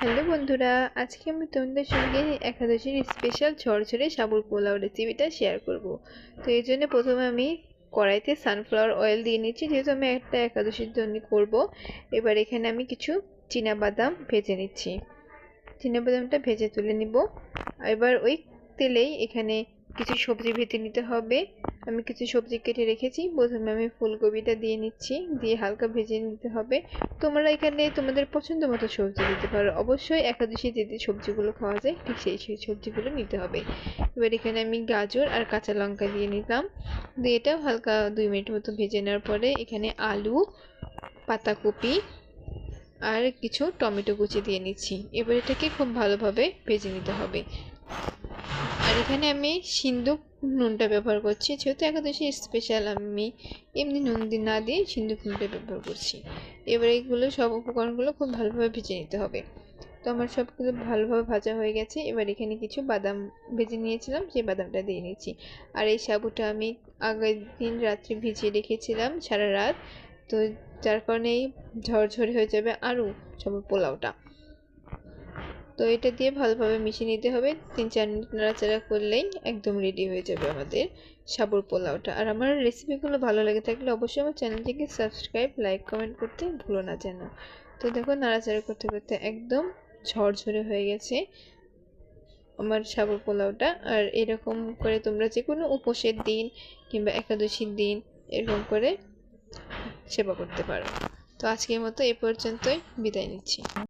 Hello বন্ধুরা, আজকে আমি তোমাদের সঙ্গে একাদশীর স্পেশাল ঝরঝরে সাবুর পোলাও রেসিপিটা শেয়ার করব। তো এই জন্য প্রথমে আমি কড়াইতে সানফ্লাওয়ার অয়েল দিয়ে নিচ্ছি, যেহেতু আমি একটা একাদশীর জন্য করব। এবার এখানে আমি কিছু বাদাম ভেজে নিচ্ছি। বাদামটা ভেজে তুলে নিব। এবার ওই তেলেই এখানে কিছু সবজি ভেজে নিতে হবে। আমি কিছু সবজি কেটে রেখেছি। প্রথমে আমি ফুলকপিটা দিয়ে নিচ্ছি, দিয়ে হালকা ভেজে নিতে হবে। তোমরা এখানে তোমাদের পছন্দ মতো সবজি দিতে পারো। অবশ্যই একাদশী যে যে সবজিগুলো খাওয়া যায়, ঠিক সেই সেই সবজিগুলো নিতে হবে। এবার এখানে আমি গাজর আর কাঁচা লঙ্কা দিয়ে নিলাম। দিয়ে এটাও হালকা দুই মিনিট মতো ভেজে নেওয়ার পরে এখানে আলু, পাতাকপি আর কিছু টমেটো কুচি দিয়ে নিচ্ছি। এবার এটাকে খুব ভালোভাবে ভেজে নিতে হবে। এখানে আমি সিন্দুক নুনটা ব্যবহার করছি। যেহেতু একাদশী স্পেশাল আমি এমনি নুন দিয়ে না দিয়ে সিন্দুক নুনটা ব্যবহার করছি। এবার এইগুলো সব উপকরণগুলো খুব ভালোভাবে ভেজে নিতে হবে। তো আমার সবগুলো ভালোভাবে ভাজা হয়ে গেছে। এবার এখানে কিছু বাদাম ভেজে নিয়েছিলাম, সেই বাদামটা দিয়ে নিচ্ছি। আর এই সাবুটা আমি আগের দিন রাত্রে ভিজিয়ে রেখেছিলাম সারা রাত। তো যার কারণে ঝরঝরে হয়ে যাবে আরও সব পোলাওটা। তো এটা দিয়ে ভালোভাবে মিশিয়ে নিতে হবে। তিন, চার মিনিট নাড়াচাড়া করলেই একদম রেডি হয়ে যাবে আমাদের সাবুর পোলাওটা। আর আমার রেসিপিগুলো ভালো লেগে থাকলে অবশ্যই আমার চ্যানেলটিকে সাবস্ক্রাইব লাইক কমেন্ট করতে ভুলো না যেন। তো দেখো নাড়াচাড়া করতে করতে একদম ঝরঝরে হয়ে গেছে আমার সাবুর পোলাওটা। আর এরকম করে তোমরা যে কোনো উপোসের দিন কিংবা একাদশীর দিন এরকম করে সেবা করতে পারো। তো আজকের মতো এ পর্যন্তই। বিদায় নিচ্ছি।